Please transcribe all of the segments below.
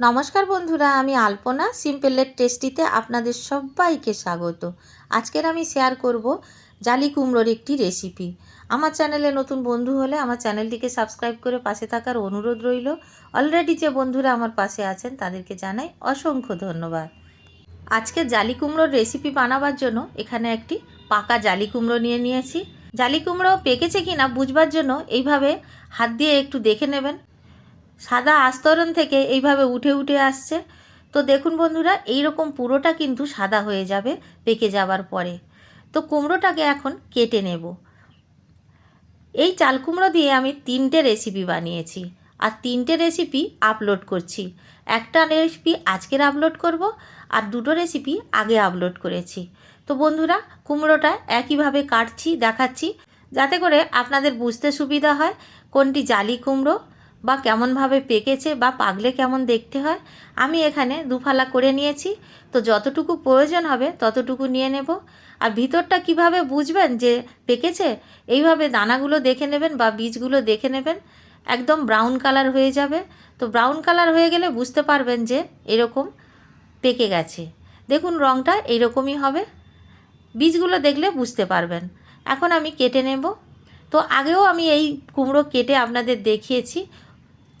নমস্কার বন্ধুরা, আমি আলপনা। সিম্পলের টেস্টিতে আপনাদের সবাইকে স্বাগত। আজকের আমি শেয়ার করব জালি কুমড়োর একটি রেসিপি আমার চ্যানেলে নতুন বন্ধু হলে আমার চ্যানেলটিকে সাবস্ক্রাইব করে পাশে থাকার অনুরোধ রইল। অলরেডি যে বন্ধুরা আমার পাশে আছেন, তাদেরকে জানাই অসংখ্য ধন্যবাদ। আজকে জালি কুমড়োর রেসিপি বানাবার জন্য এখানে একটি পাকা জালি কুমড়ো নিয়ে নিয়েছি। জালি কুমড়ো পেকেছে কিনা বুঝবার জন্য এইভাবে হাত দিয়ে একটু দেখে নেবেন। সাদা আস্তরণ থেকে এইভাবে উঠে উঠে আসছে। তো দেখুন বন্ধুরা এই রকম পুরোটা কিন্তু সাদা হয়ে যাবে পেকে যাবার পরে। তো কুমড়োটাকে এখন কেটে নেব। এই চাল কুমড়ো দিয়ে আমি তিনটে রেসিপি বানিয়েছি আর তিনটে রেসিপি আপলোড করছি। একটা রেসিপি আজকের আপলোড করব আর দুটো রেসিপি আগে আপলোড করেছি। তো বন্ধুরা, কুমড়োটা একইভাবে কাটছি, দেখাচ্ছি, যাতে করে আপনাদের বুঝতে সুবিধা হয় কোনটি জালি কুমড়ো বা কেমনভাবে পেকেছে বা পাকলে কেমন দেখতে হয়, আমি এখানে দুফালা করে নিয়েছি। তো যতটুকু প্রয়োজন হবে ততটুকু নিয়ে নেব। আর ভিতরটা কীভাবে বুঝবেন যে পেকেছে, এইভাবে দানাগুলো দেখে নেবেন বা বীজগুলো দেখে নেবেন। একদম ব্রাউন কালার হয়ে যাবে। তো ব্রাউন কালার হয়ে গেলে বুঝতে পারবেন যে এরকম পেকে গেছে। দেখুন রঙটা এইরকমই হবে। বীজগুলো দেখলে বুঝতে পারবেন। এখন আমি কেটে নেব। তো আগেও আমি এই কুমড়ো কেটে আপনাদের দেখিয়েছি।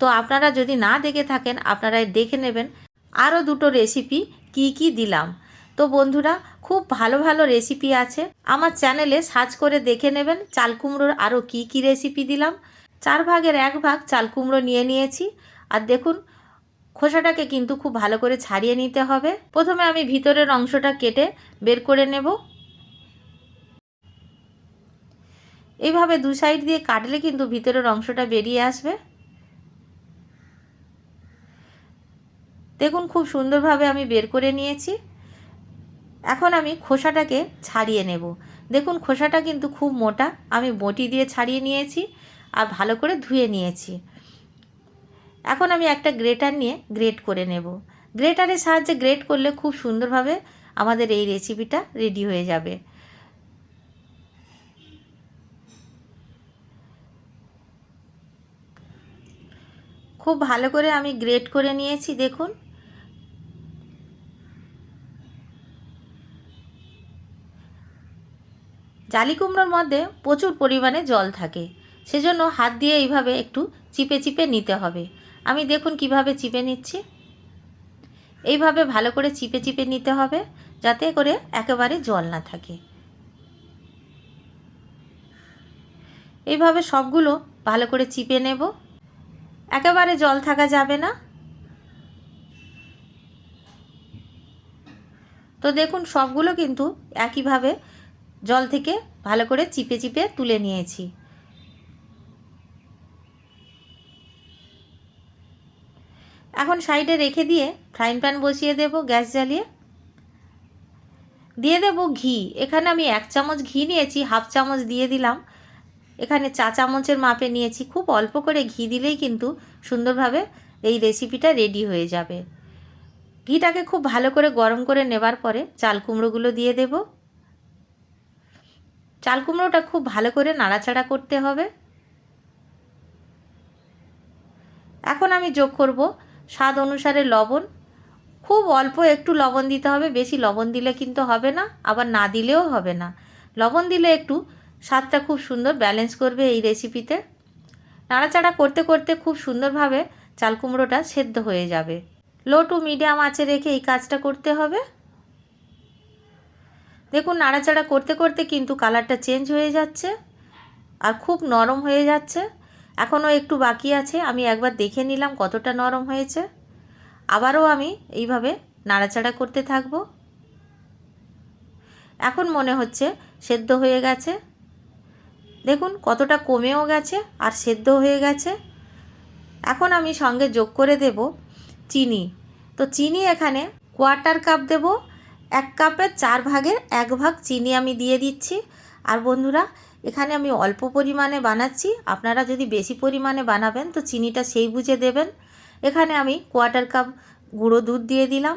তো আপনারা যদি না দেখে থাকেন আপনারা দেখে নেবেন আরও দুটো রেসিপি কি কি দিলাম। তো বন্ধুরা, খুব ভালো ভালো রেসিপি আছে। আমার চ্যানেলে সার্চ করে দেখে নেবেন চাল কুমড়োর আরও কি কি রেসিপি দিলাম। চার ভাগের এক ভাগ চাল কুমড়ো নিয়ে নিয়েছি। আর দেখুন, খোসাটাকে কিন্তু খুব ভালো করে ছাড়িয়ে নিতে হবে। প্রথমে আমি ভিতরের অংশটা কেটে বের করে নেব। এইভাবে দু সাইড দিয়ে কাটলে কিন্তু ভিতরের অংশটা বেরিয়ে আসবে। দেখুন খুব সুন্দরভাবে আমি বের করে নিয়েছি। এখন আমি খোসাটাকে ছাড়িয়ে নেব। দেখুন খোসাটা কিন্তু খুব মোটা, আমি বটি দিয়ে ছাড়িয়ে নিয়েছি আর ভালো করে ধুয়ে নিয়েছি। এখন আমি একটা গ্রেটার নিয়ে গ্রেট করে নেব। গ্রেটারের সাহায্যে গ্রেট করলে খুব সুন্দরভাবে আমাদের এই রেসিপিটা রেডি হয়ে যাবে। খুব ভালো করে আমি গ্রেট করে নিয়েছি, দেখুন। জালি কুমড়োর মধ্যে প্রচুর পরিমাণে জল থাকে। সেজন্য হাত দিয়ে এইভাবে একটু চিপে চিপে নিতে হবে। আমি দেখুন কীভাবে চিপে নিচ্ছি। এইভাবে ভালো করে চিপে চিপে নিতে হবে যাতে করে একেবারে জল না থাকে। এইভাবে সবগুলো ভালো করে চিপে নেব। একেবারে জল থাকা যাবে না। তো দেখুন সবগুলো কিন্তু একইভাবে জল থেকে ভালো করে চিপে চিপে তুলে নিয়েছি। এখন সাইডে রেখে দিয়ে ফ্রাইং প্যান বসিয়ে দেব গ্যাস জ্বালিয়ে। দিয়ে দেব ঘি। এখানে আমি এক চামচ ঘি নিয়েছি, হাফ চামচ দিয়ে দিলাম। এখানে চা চামচের মাপে নিয়েছি, খুব অল্প করে ঘি দিলেই কিন্তু সুন্দরভাবে এই রেসিপিটা রেডি হয়ে যাবে। ঘিটাকে খুব ভালো করে গরম করে নেবার পরে চাল কুমড়োগুলো দিয়ে দেব। চাল কুমড়োটা খুব ভালো করে নাড়াচাড়া করতে হবে। এখন আমি যোগ করব স্বাদ অনুসারে লবণ। খুব অল্প একটু লবণ দিতে হবে, বেশি লবণ দিলে কিন্তু হবে না, আবার না দিলেও হবে না। লবণ দিলে একটু স্বাদটা খুব সুন্দর ব্যালেন্স করবে এই রেসিপিতে নাড়াচাড়া করতে করতে খুব সুন্দরভাবে চাল কুমড়োটা সেদ্ধ হয়ে যাবে। লো টু মিডিয়াম আঁচে রেখে এই কাজটা করতে হবে। দেখুন, নাড়াচাড়া করতে করতে কিন্তু কালারটা চেঞ্জ হয়ে যাচ্ছে আর খুব নরম হয়ে যাচ্ছে। এখনও একটু বাকি আছে, আমি একবার দেখে নিলাম কতটা নরম হয়েছে। আবারও আমি এইভাবে নাড়াচাড়া করতে থাকব। এখন মনে হচ্ছে সেদ্ধ হয়ে গেছে। দেখুন, কতটা কমেও গেছে আর সেদ্ধ হয়ে গেছে। এখন আমি সঙ্গে যোগ করে দেব চিনি। তো চিনি এখানে কোয়ার্টার কাপ দেব এক কাপের চার ভাগের এক ভাগ চিনি আমি দিয়ে দিচ্ছি। আর বন্ধুরা, এখানে আমি অল্প পরিমাণে বানাচ্ছি। আপনারা যদি বেশি পরিমাণে বানাবেন, তো চিনিটা সেই বুঝে দেবেন। এখানে আমি কোয়ার্টার কাপ গুঁড়ো দুধ দিয়ে দিলাম।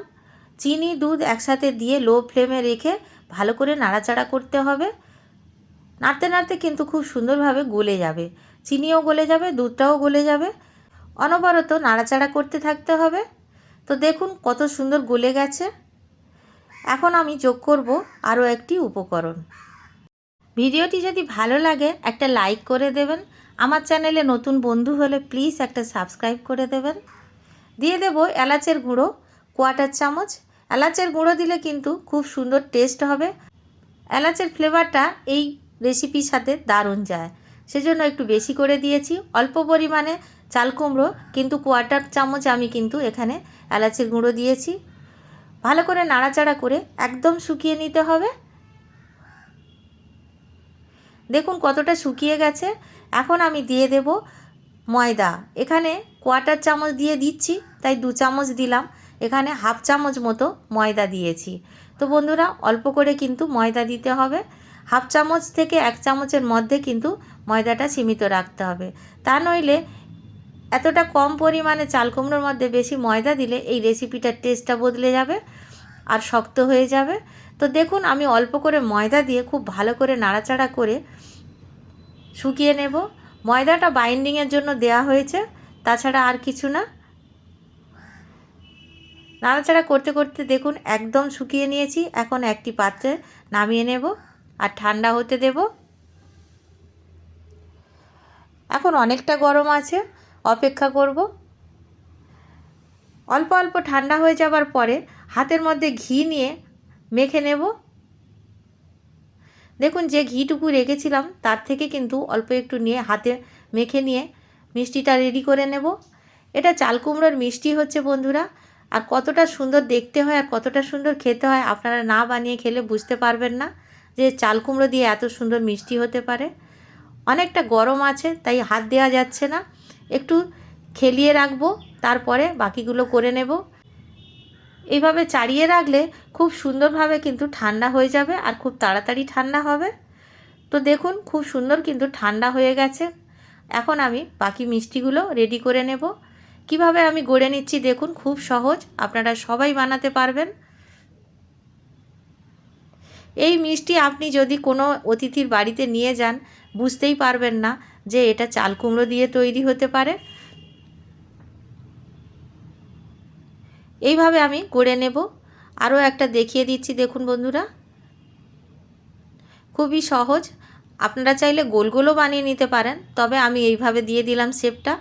চিনি, দুধ একসাথে দিয়ে লো ফ্লেমে রেখে ভালো করে নাড়াচাড়া করতে হবে। নাড়তে নাড়তে কিন্তু খুব সুন্দরভাবে গলে যাবে। চিনিও গলে যাবে, দুধটাও গলে যাবে। অনবরত নাড়াচাড়া করতে থাকতে হবে। তো দেখুন কত সুন্দর গলে গেছে। এখন আমি যোগ করব আরও একটি উপকরণ। ভিডিওটি যদি ভালো লাগে, একটা লাইক করে দেবেন। আমার চ্যানেলে নতুন বন্ধু হলে প্লিজ একটা সাবস্ক্রাইব করে দেবেন। দিয়ে দেব এলাচের গুঁড়ো, কোয়াটার চামচ। এলাচের গুঁড়ো দিলে কিন্তু খুব সুন্দর টেস্ট হবে। এলাচের ফ্লেভারটা এই রেসিপির সাথে দারুণ যায়। সেজন্য একটু বেশি করে দিয়েছি। অল্প পরিমাণে চাল কুমড়ো, কিন্তু কোয়াটার চামচ আমি কিন্তু এখানে এলাচের গুঁড়ো দিয়েছি। ভালো করে নাড়াচাড়া করে একদম শুকিয়ে নিতে হবে। দেখুন কতটা শুকিয়ে গেছে। এখন আমি দিয়ে দেব ময়দা। এখানে কোয়াটার চামচ দিয়ে দিচ্ছি, তাই দু চামচ দিলাম। এখানে হাফ চামচ মতো ময়দা দিয়েছি। তো বন্ধুরা, অল্প করে কিন্তু ময়দা দিতে হবে। হাফ চামচ থেকে এক চামচের মধ্যে কিন্তু ময়দাটা সীমিত রাখতে হবে। তা নইলে এতটা কম পরিমাণে চাল কুমড়োর মধ্যে বেশি ময়দা দিলে এই রেসিপিটার টেস্টটা বদলে যাবে আর শক্ত হয়ে যাবে। তো দেখুন, আমি অল্প করে ময়দা দিয়ে খুব ভালো করে নাড়াচাড়া করে শুকিয়ে নেব। ময়দাটা বাইন্ডিংয়ের জন্য দেয়া হয়েছে, তাছাড়া আর কিছু না। নাড়াচাড়া করতে করতে দেখুন, একদম শুকিয়ে নিয়েছি। এখন একটি পাত্রে নামিয়ে নেব আর ঠান্ডা হতে দেব। এখন অনেকটা গরম আছে। অপেক্ষা করব। অল্প অল্প ঠান্ডা হয়ে যাবার পরে হাতের মধ্যে ঘি নিয়ে মেখে নেব। দেখুন যে ঘিটুকু রেখেছিলাম, তার থেকে কিন্তু অল্প একটু নিয়ে হাতে মেখে নিয়ে মিষ্টিটা রেডি করে নেব। এটা চাল কুমড়োর মিষ্টি হচ্ছে বন্ধুরা, আর কতটা সুন্দর দেখতে হয় আর কতটা সুন্দর খেতে হয় আপনারা না বানিয়ে খেলে বুঝতে পারবেন না যে চাল কুমড়ো দিয়ে এত সুন্দর মিষ্টি হতে পারে। অনেকটা গরম আছে, তাই হাত দেওয়া যাচ্ছে না। একটু খেলিয়ে রাখব, তারপরে বাকিগুলো করে নেব। এইভাবে চাড়িয়ে রাখলে খুব সুন্দরভাবে কিন্তু ঠান্ডা হয়ে যাবে আর খুব তাড়াতাড়ি ঠান্ডা হবে। তো দেখুন, খুব সুন্দর কিন্তু ঠান্ডা হয়ে গেছে। এখন আমি বাকি মিষ্টিগুলো রেডি করে নেব। কীভাবে আমি গড়ে নিচ্ছি দেখুন, খুব সহজ, আপনারা সবাই বানাতে পারবেন। এই মিষ্টি আপনি যদি কোনো অতিথির বাড়িতে নিয়ে যান বুঝতেই পারবেন না যে এটা চাল কুমড়ো দিয়ে তৈরি হতে পারে। এইভাবে আমি গড়ে নেব। আরও একটা দেখিয়ে দিচ্ছি, দেখুন বন্ধুরা। খুবই সহজ। আপনারা চাইলে গোল গোলও বানিয়ে নিতে পারেন, তবে আমি এইভাবে দিয়ে দিলাম শেপটা।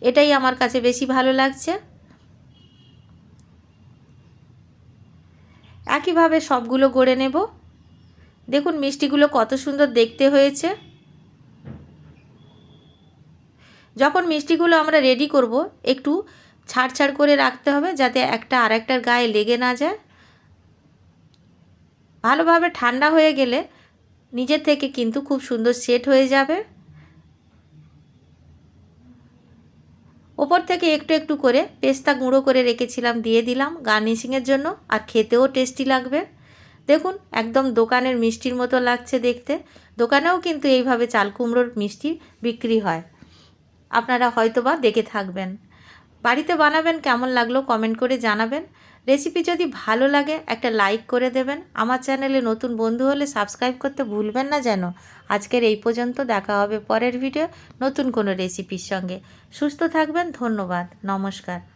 এটাই আমার কাছে বেশি ভালো লাগছে। একইভাবে সবগুলো গড়ে নেব। দেখুন মিষ্টিগুলো কত সুন্দর দেখতে হয়েছে। যখন মিষ্টিগুলো আমরা রেডি করব, একটু ছাড় ছাড় করে রাখতে হবে যাতে একটা আরেকটার গায়ে লেগে না যায়। ভালোভাবে ঠান্ডা হয়ে গেলে নিজের থেকে কিন্তু খুব সুন্দর সেট হয়ে যাবে। ওপর থেকে একটু একটু করে পেস্তা গুঁড়ো করে রেখেছিলাম, দিয়ে দিলাম গার্নিশিংয়ের জন্য, আর খেতেও টেস্টি লাগবে। দেখুন, একদম দোকানের মিষ্টির মতো লাগছে দেখতে। দোকানেও কিন্তু এইভাবে চাল কুমড়োর মিষ্টি বিক্রি হয়। আপনারা হয়তোবা দেখে থাকবেন। বাড়িতে বানাবেন কেমন লাগল কমেন্ট করে জানাবেন। রেসিপি যদি ভালো লাগে, একটা লাইক করে দেবেন। আমার চ্যানেলে নতুন বন্ধু হলে সাবস্ক্রাইব করতে ভুলবেন না যেন। আজকের এই পর্যন্ত দেখা হবে পরের ভিডিও নতুন কোনো রেসিপির সঙ্গে। সুস্থ থাকবেন, ধন্যবাদ, নমস্কার।